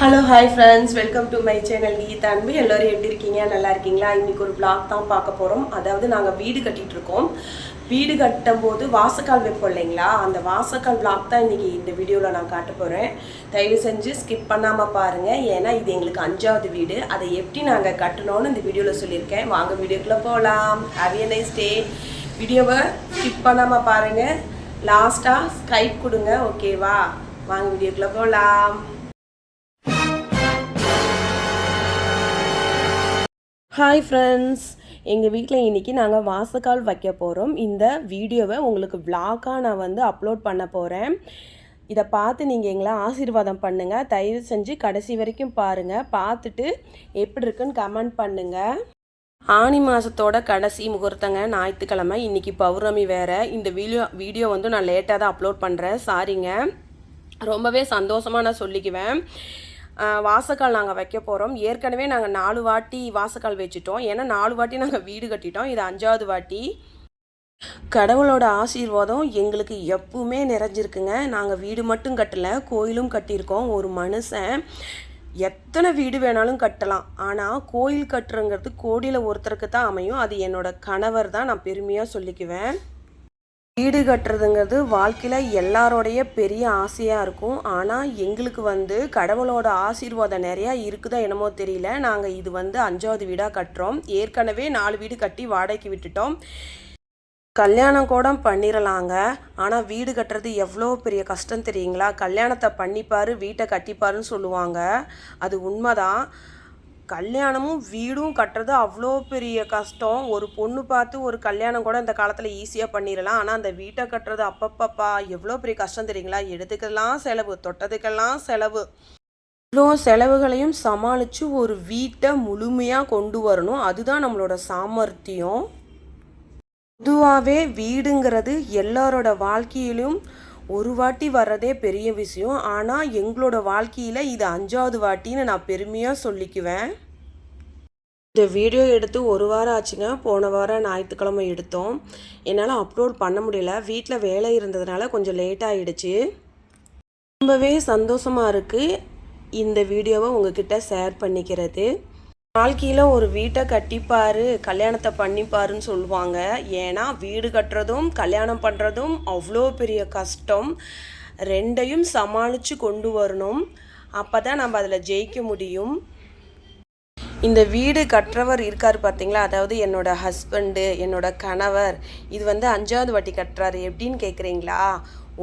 Hello hi friends welcome to my channel Geetha அன்பு எல்லோரும் எப்படி இருக்கீங்க? நல்லா இருக்கீங்களா? இன்றைக்கி ஒரு பிளாக் தான் பார்க்க போகிறோம் அதாவது நாங்கள் வீடு கட்டிகிட்டு இருக்கோம். வீடு கட்டும் போது வாசக்கால் வைப்போம் இல்லைங்களா? அந்த வாசக்கால் பிளாக் தான் இன்றைக்கி இந்த வீடியோவில் நான் காட்ட போகிறேன் தயவு செஞ்சு ஸ்கிப் பண்ணாமல் பாருங்கள் ஏன்னா இது எங்களுக்கு அஞ்சாவது வீடு. அதை எப்படி நாங்கள் கட்டணும்னு இந்த வீடியோவில் சொல்லியிருக்கேன். வாங்க வீடியோக்குள்ளே போகலாம் ஹாவ் எ நைஸ் டே வீடியோவை ஸ்கிப் பண்ணாமல் பாருங்கள் லாஸ்ட்டாக ஸ்கைப் கொடுங்க ஓகேவா வாங்க வீடியோக்குள்ளே போகலாம் ஹாய் ஃப்ரெண்ட்ஸ் எங்கள் வீட்டில் இன்றைக்கி நாங்கள் வாசக்கால் வைக்க போகிறோம் இந்த வீடியோவை உங்களுக்கு விளாக்காக நான் வந்து அப்லோட் பண்ண போகிறேன் இதை பார்த்து நீங்கள் எங்களை ஆசீர்வாதம் பண்ணுங்கள் தயவு செஞ்சு கடைசி வரைக்கும் பாருங்கள் பார்த்துட்டு எப்படி இருக்குன்னு கமெண்ட் பண்ணுங்கள் ஆனி மாதத்தோட கடைசி முகூர்த்தங்க ஞாயிற்றுக்கிழமை இன்றைக்கி பௌர்ணமி வேறு. இந்த வீடியோ வீடியோ வந்து நான் லேட்டாக தான் அப்லோட் பண்ணுறேன் சாரிங்க ரொம்பவே சந்தோஷமாக நான் சொல்லிக்குவேன். வாசக்கால் நாங்கள் வைக்க போகிறோம் ஏற்கனவே நாங்கள் நாலு வாட்டி வாசக்கால் வச்சுட்டோம். ஏன்னா நாலு வாட்டி நாங்கள் வீடு கட்டிட்டோம். இது அஞ்சாவது வாட்டி. கடவுளோட ஆசீர்வாதம் எங்களுக்கு எப்பவுமே நிறைஞ்சிருக்குங்க. நாங்கள் வீடு மட்டும் கட்டலை கோயிலும் கட்டியிருக்கோம். ஒரு மனுஷன் எத்தனை வீடு வேணாலும் கட்டலாம். ஆனால் கோயில் கட்டுறங்கிறது கோடியில் ஒருத்தருக்கு தான் அமையும். அது என்னோட கணவர் தான் நான் பெருமையாக சொல்லிக்குவேன். வீடு கட்டுறதுங்கிறது வாழ்க்கையில் எல்லாரோடைய பெரிய ஆசையாக இருக்கும். ஆனால் எங்களுக்கு வந்து கடவுளோட ஆசீர்வாதம் நிறையா இருக்குதா என்னமோ தெரியல. நாங்கள் இது வந்து அஞ்சாவது வீடாக கட்டுறோம். ஏற்கனவே நாலு வீடு கட்டி வாடகைக்கு விட்டுட்டோம். கல்யாணம் கூட பண்ணிடலாங்க ஆனால் வீடு கட்டுறது எவ்வளோ பெரிய கஷ்டம் தெரியுங்களா? கல்யாணத்தை பண்ணிப்பார் வீட்டை கட்டிப்பாருன்னு சொல்லுவாங்க. அது உண்மைதான். கல்யாணமும் வீடும் கட்டுறது அவ்வளோ பெரிய கஷ்டம். ஒரு பொண்ணு பார்த்து ஒரு கல்யாணம் கூட இந்த காலத்தில் ஈஸியாக பண்ணிடலாம் ஆனால் அந்த வீட்டை கட்டுறது அப்பப்பப்பா எவ்வளோ பெரிய கஷ்டம் தெரியுங்களா? எடுத்துக்கெல்லாம் செலவு தொட்டதுக்கெல்லாம் செலவு. இவ்வளோ செலவுகளையும் சமாளித்து ஒரு வீட்டை முழுமையாக கொண்டு வரணும். அதுதான் நம்மளோட சாமர்த்தியம். பொதுவாகவே வீடுங்கிறது எல்லாரோட வாழ்க்கையிலும் ஒரு வாட்டி வர்றதே பெரிய விஷயம். ஆனால் எங்களோட வாழ்க்கையில் இது அஞ்சாவது வாட்டின்னு நான் பெருமையாக சொல்லிக்குவேன். இந்த வீடியோ எடுத்து ஒரு வாரம் ஆச்சுங்க. போன வாரம் ஞாயிற்றுக்கிழமை எடுத்தோம். என்னால் அப்லோட் பண்ண முடியல. வீட்டில் வேலை இருந்ததுனால கொஞ்சம் லேட் ஆகிடுச்சு ரொம்பவே சந்தோஷமாக இருக்குது இந்த வீடியோவை உங்ககிட்ட ஷேர் பண்ணிக்கிறது. வாழ்க்கையில் ஒரு வீட்டை கட்டிப்பார் கல்யாணத்தை பண்ணிப்பாருன்னு சொல்லுவாங்க. ஏன்னா வீடு கட்டுறதும் கல்யாணம் பண்ணுறதும் அவ்வளோ பெரிய கஷ்டம். ரெண்டையும் சமாளித்து கொண்டு வரணும். அப்போ தான் நம்ம அதில் ஜெயிக்க முடியும். இந்த வீடு கட்டுறவர் இருக்கார் பார்த்தீங்களா அதாவது என்னோட ஹஸ்பண்டு என்னோட கணவர். இது வந்து அஞ்சாவது வாட்டி கட்டுறாரு. எப்படின்னு கேட்குறீங்களா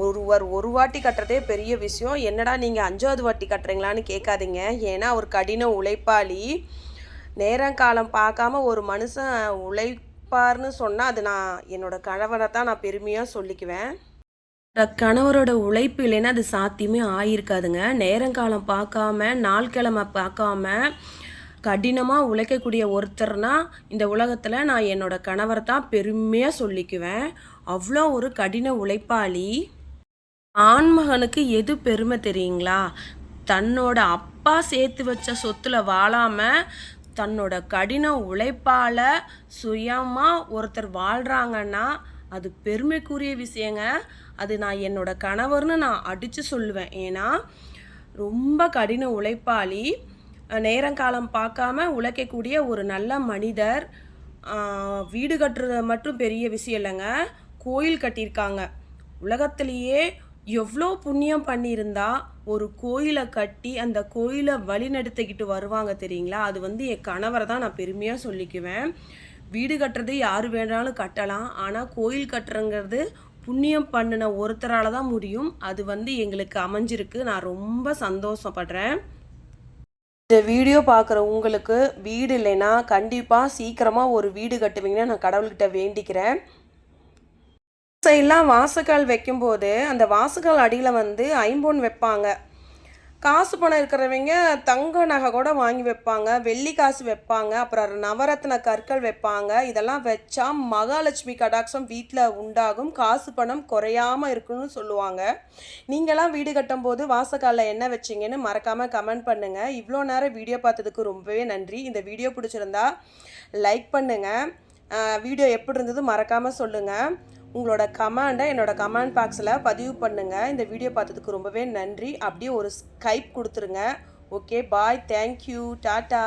ஒருவர் ஒரு வாட்டி கட்டுறதே பெரிய விஷயம். என்னடா நீங்கள் அஞ்சாவது வாட்டி கட்டுறீங்களான்னு கேட்காதீங்க ஏன்னா அவர் கடின உழைப்பாளி. நேரங்காலம் பார்க்காம ஒரு மனுஷன் உழைப்பார்னு சொன்னால் அது நான் என்னோட கணவரை தான் நான் பெருமையாக சொல்லிக்குவேன். கணவரோட உழைப்பு இல்லைன்னா அது சாத்தியமே ஆயிருக்காதுங்க. நேரங்காலம் பார்க்காம நாள் கிழமை பார்க்காம கடினமாக உழைக்கக்கூடிய ஒருத்தர்னா இந்த உலகத்தில் நான் என்னோட கணவரை தான் பெருமையாக சொல்லிக்குவேன். அவ்வளோ ஒரு கடின உழைப்பாளி. ஆண்மகனுக்கு எது பெருமை தெரியுங்களா? தன்னோட அப்பா சேர்த்து வச்ச சொத்துல வாழாமல் தன்னோட கடின உழைப்பால சுயமாக ஒருத்தர் வாழ்கிறாங்கன்னா அது பெருமைக்குரிய விஷயங்க. அது நான் என்னோட கணவர்னு நான் அடித்து சொல்லுவேன். ஏன்னா ரொம்ப கடின உழைப்பாளி நேரங்காலம் பார்க்காம உழைக்கக்கூடிய ஒரு நல்ல மனிதர் வீடு கட்டுறது மட்டும் பெரிய விஷயம் இல்லைங்க. கோயில் கட்டியிருக்காங்க. உலகத்திலேயே எவ்வளோ புண்ணியம் பண்ணியிருந்தா ஒரு கோயிலை கட்டி அந்த கோயிலை வழிநடத்திக்கிட்டு வருவாங்க தெரியுங்களா? அது வந்து என் கணவரை தான் நான் பெருமையாக சொல்லிக்குவேன். வீடு கட்டுறது யார் வேணாலும் கட்டலாம். ஆனால் கோயில் கட்டுறங்கிறது புண்ணியம் பண்ணின ஒருத்தரால தான் முடியும். அது வந்து எங்களுக்கு அமைஞ்சிருக்கு. நான் ரொம்ப சந்தோஷப்படுறேன். இந்த வீடியோ பார்க்குற உங்களுக்கு வீடு இல்லைன்னா கண்டிப்பாக சீக்கிரமாக ஒரு வீடு கட்டுவீங்கன்னு நான் கடவுள்கிட்ட வேண்டிக்கிறேன். சைட்லாம் வாசக்கால் வைக்கும்போது அந்த வாசக்கால் அடியில் வந்து ஐம்பொன் வைப்பாங்க. காசு பணம் இருக்கிறவங்க தங்க நகை கூட வாங்கி வைப்பாங்க வெள்ளி காசு வைப்பாங்க அப்புறம் நவரத்ன கற்கள் வைப்பாங்க. இதெல்லாம் வச்சா மகாலட்சுமி கடாட்சம் வீட்டில் உண்டாகும் காசு பணம் குறையாம இருக்குன்னு சொல்லுவாங்க. நீங்களாம் வீடு கட்டும்போது வாசக்காலில் என்ன வச்சீங்கன்னு மறக்காமல் கமெண்ட் பண்ணுங்கள் இவ்வளோ நேரம் வீடியோ பார்த்ததுக்கு ரொம்பவே நன்றி. இந்த வீடியோ பிடிச்சிருந்தா லைக் பண்ணுங்கள் வீடியோ எப்படி இருந்தது மறக்காமல் சொல்லுங்கள் உங்களோட கமாண்டை என்னோட கமெண்ட் பாக்ஸில் பதிவு பண்ணுங்கள் இந்த வீடியோ பார்த்ததுக்கு ரொம்பவே நன்றி. அப்படியே ஒரு ஸ்கைப் கொடுத்துருங்க. Okay bye thank you tata